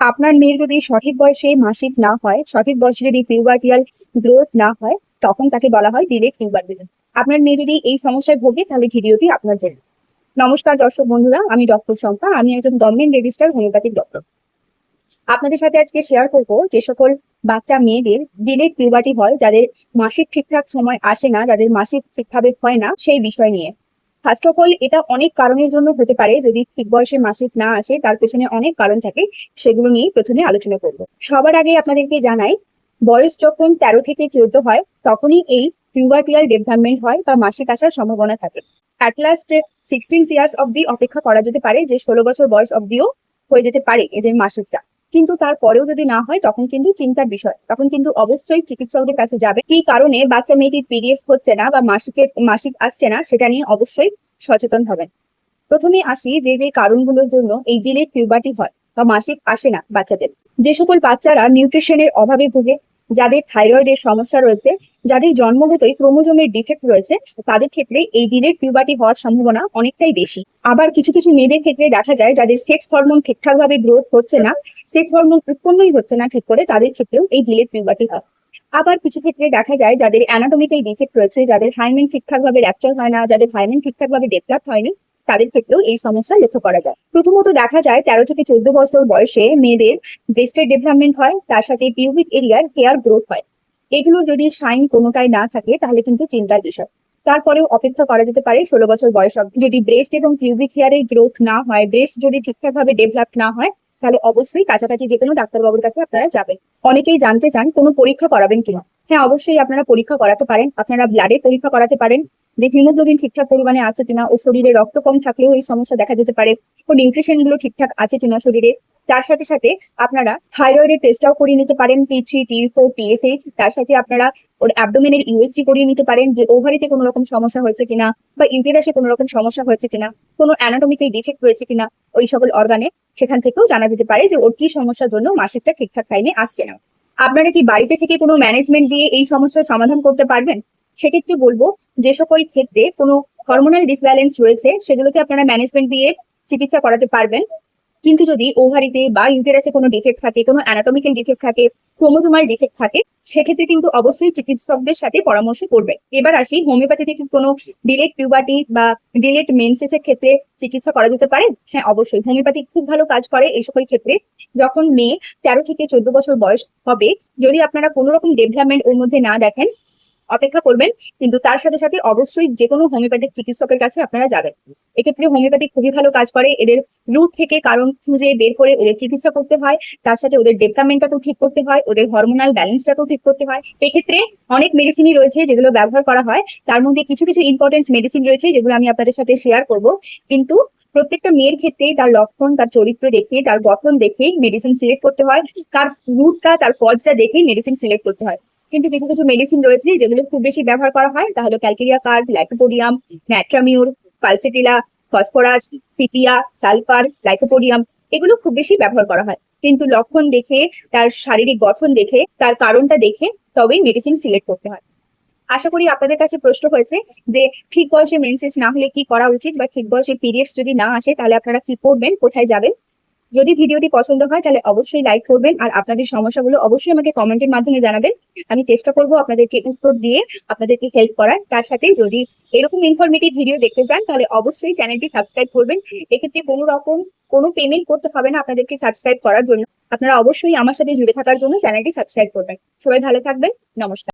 আপনার মেয়ের যদি সঠিক বয়সে মাসিক না হয়, সঠিক বয়সে যদি পিউবার্টিয়াল গ্রোথ না হয়, তখন তাকে বলা হয় ডিলেট পিউবার্টিয়াল আপনার মেয়ে যদি এই সমস্যায় ভোগে, তাহলে ভিডিওটি আপনার জন্য। নমস্কার দর্শক বন্ধুরা, আমি ডক্টর শঙ্কা, আমি একজন গভর্নমেন্ট রেজিস্টার হোমিওপ্যাথিক ডক্টর আপনাদের সাথে আজকে শেয়ার করব যে সকল বাচ্চা মেয়েদের ডিলেট পিউবার্টি হয়, যাদের মাসিক ঠিকঠাক সময় আসে না, যাদের মাসিক ঠিকভাবে হয় না, সেই বিষয় নিয়ে। ফার্স্ট অফ অল এটা অনেক কারণের জন্য হতে পারে যদি ঠিক বয়সে মাসিক না আসে, তার পেছনে অনেক কারণ থাকে, সেগুলো নিয়ে প্রথমে আলোচনা করব। সবার আগে আপনাদেরকে জানাই, বয়স যখন তেরো থেকে চোদ্দ হয়, তখনই এই পিউবার্টিয়াল ডেভেলপমেন্ট হয় বা মাসিক আসার সম্ভাবনা থাকে। অ্যাট লাস্ট সিক্সটিন ইয়ার্স অব্দি অপেক্ষা করা যেতে পারে, যে ষোলো বছর বয়স অব্দিও হয়ে যেতে পারে এদের মাসিকটা। কিন্তু তারপরেও যদি না হয়, তখন কিন্তু চিন্তার বিষয়। তখন কিন্তু অবশ্যই চিকিৎসকদের কাছে যাবে। কি কারণে বাচ্চা মেয়েটির পিরিয়ডস হচ্ছে না বা মাসিকের, মাসিক আসছে না, সেটা নিয়ে অবশ্যই সচেতন হবেন। প্রথমে আসি যে যে কারণগুলোর জন্য এই দিলে পিউবার্টি হয় বা মাসিক আসে না বাচ্চাদের। যে সকল বাচ্চারা নিউট্রিশনের অভাবে ভুগে যাদের থাইরয়েডের সমস্যা রয়েছে, যাদের জন্মগতই ক্রোমোজোমের ডিফেক্ট রয়েছে, তাদের ক্ষেত্রে এই ডিলেট পিউবার্টি হওয়ার সম্ভাবনা অনেকটাই বেশি। আবার কিছু কিছু মেয়েদের ক্ষেত্রে দেখা যায়, যাদের সেক্স হরমোন ঠিকঠাক ভাবে গ্রোথ হচ্ছে না সেক্স হরমোন উৎপন্নই হচ্ছে না ঠিক করে, তাদের ক্ষেত্রেও এই ডিলেট পিউবার্টি হয়। আবার কিছু ক্ষেত্রে দেখা যায়, যাদের অ্যানাটমিক্যাল ডিফেক্ট রয়েছে, যাদের হাইমেন ঠিকঠাক ভাবে র্যাপচার হয় না, যাদের হাইমেন ঠিকঠাক ভাবে ডেভেলপ হয়নি তাদের ক্ষেত্রেও এই সমস্যা লক্ষ্য করা যায়। প্রথমত দেখা যায় তেরো থেকে চোদ্দ বছর বয়সে মেয়েদের ব্রেস্টের ডেভেলপমেন্ট হয়, তার সাথে পিউবিক এরিয়ার হেয়ার গ্রোথ হয়। এগুলো যদি সাইন কোনোটাই না থাকে, তাহলে কিন্তু চিন্তার বিষয়। তারপরেও অপেক্ষা করা যেতে পারে ষোলো বছর বয়স অব্দি যদি ব্রেস্ট এবং পিউবিক হেয়ারের গ্রোথ না হয় ব্রেস্ট যদি ঠিকঠাক ভাবে ডেভেলপ না হয় তাহলে অবশ্যই কাছাকাছি যে কোনো ডাক্তারবাবুর কাছে আপনারা যাবেন। অনেকেই জানতে চান কোনো পরীক্ষা করাবেন কিনা। হ্যাঁ অবশ্যই আপনারা পরীক্ষা করাতে পারেন, আপনারা ব্লাডের পরীক্ষা করাতে পারেন, যে হিমোগ্লোবিন ঠিকঠাক পরিমাণে আছে কিনা ও শরীরে রক্ত কম থাকলেও এই সমস্যা দেখা যেতে পারে, ও নিউট্রিশনগুলো ঠিকঠাক আছে কিনা শরীরে। তার সাথে সাথে আপনারা থাইরয়েডের টেস্টটাও করিয়ে নিতে পারেন T three T four TSH তার সাথে আপনারা ওর অ্যাবডোমেনের ইউএসজি করিয়ে নিতে পারেন, যে ওভারিতে কোনো রকম সমস্যা হয়েছে কিনা বা ইউটেরাসে কোনো রকম সমস্যা হয়েছে কিনা, কোনো অ্যানাটমিক্যাল ডিফেক্ট রয়েছে কিনা, ওই সকল অর্গানে সেখান থেকেও জানা যেতে পারে যে ওর কি সমস্যার জন্য মাসিকটা ঠিকঠাক টাইমে আসছে না। আপনারা কি বাড়িতে থেকে কোনো ম্যানেজমেন্ট দিয়ে এই সমস্যার সমাধান করতে পারবেন? সেক্ষেত্রে বলব, যে সকল ক্ষেত্রে কোনো হরমোনাল ডিসব্যালেন্স রয়েছে, সেগুলোকে আপনারা ম্যানেজমেন্ট দিয়ে চিকিৎসা করাতে পারবেন। কিন্তু যদি ওভারিতে বা ইউটেরাসে কোনো ডিফেক্ট থাকে, কোনো অ্যানাটমিক্যাল ডিফেক্ট থাকে ক্রোমোজোমাল ডিফেক্ট থাকে, সেক্ষেত্রে কিন্তু অবশ্যই চিকিৎসকদের সাথে পরামর্শ করবে এবার আসি হোমিওপ্যাথিতে কি কোনো ডিলেট পিউবার্টি বা ডিলেট মেনসেস এর ক্ষেত্রে চিকিৎসা করা যেতে পারে? হ্যাঁ অবশ্যই। হোমিওপ্যাথি খুব ভালো কাজ করে এই সকল ক্ষেত্রে। যখন মেয়ে তেরো থেকে চোদ্দ বছর বয়স হবে, যদি আপনারা কোনো রকম ডেভেলপমেন্ট ওর মধ্যে না দেখেন অপেক্ষা করবেন, কিন্তু তার সাথে সাথে অবশ্যই যে কোনো হোমিওপ্যাথিক চিকিৎসকের কাছে আপনারা যাবেন। এক্ষেত্রে হোমিওপ্যাথি খুবই ভালো কাজ করে, এদের রুট থেকে কারণ খুঁজে বের করে ওদের চিকিৎসা করতে হয়, তার সাথে ওদের ডেভেলপমেন্টটাকেও ঠিক করতে হয়, ওদের হরমোনাল ব্যালেন্সটাকেও ঠিক করতে হয়। এক্ষেত্রে অনেক মেডিসিনই রয়েছে যেগুলো ব্যবহার করা হয়, তার মধ্যে কিছু কিছু ইম্পর্টেন্স মেডিসিন রয়েছে যেগুলো আমি আপনাদের সাথে শেয়ার করব। কিন্তু প্রত্যেকটা মেয়ের ক্ষেত্রে তার লক্ষণ, তার চরিত্র দেখে, তার গঠন দেখে মেডিসিন সিলেক্ট করতে হয়, তার রুটটা তার কজটা দেখেই মেডিসিন সিলেক্ট করতে হয়। কিন্তু কিছু কিছু মেডিসিন রয়েছে যেগুলো খুব বেশি ব্যবহার করা হয়। তাহলে calcarea carb lycopodium natrum mur pulsatilla phosphorus sepia sulphur lycopodium এগুলো খুব বেশি ব্যবহার করা হয়। কিন্তু লক্ষণ দেখে, তার শারীরিক গঠন দেখে, তার কারণটা দেখে তবেই মেডিসিন সিলেক্ট করতে হয়। আশা করি আপনাদের কাছে প্রশ্ন হয়েছে যে ঠিক বয়সে মেনসেস না হলে কি করা উচিত বা ঠিক বয়সে পিরিয়ডস যদি না আসে, তাহলে আপনারা কি করবেন, কোথায় যাবেন? যদি ভিডিওটি পছন্দ হয়, তাহলে অবশ্যই লাইক করবেন। আর আপনাদের সমস্যাগুলো অবশ্যই আমাকে কমেন্টের মাধ্যমে জানাবেন। আমি চেষ্টা করব আপনাদেরকে উত্তর দিয়ে আপনাদেরকে হেল্প করার। তার সাথে যদি এরকম ইনফরমেটিভ ভিডিও দেখতে চান, তাহলে অবশ্যই চ্যানেলটি সাবস্ক্রাইব করবেন। এক্ষেত্রে কোনো রকম কোনো পেমেন্ট করতে হবে না আপনাদেরকে সাবস্ক্রাইব করার জন্য। আপনারা অবশ্যই আমার সাথে জুড়ে থাকার জন্য চ্যানেলটি সাবস্ক্রাইব করবেন। সবাই ভালো থাকবেন। নমস্কার।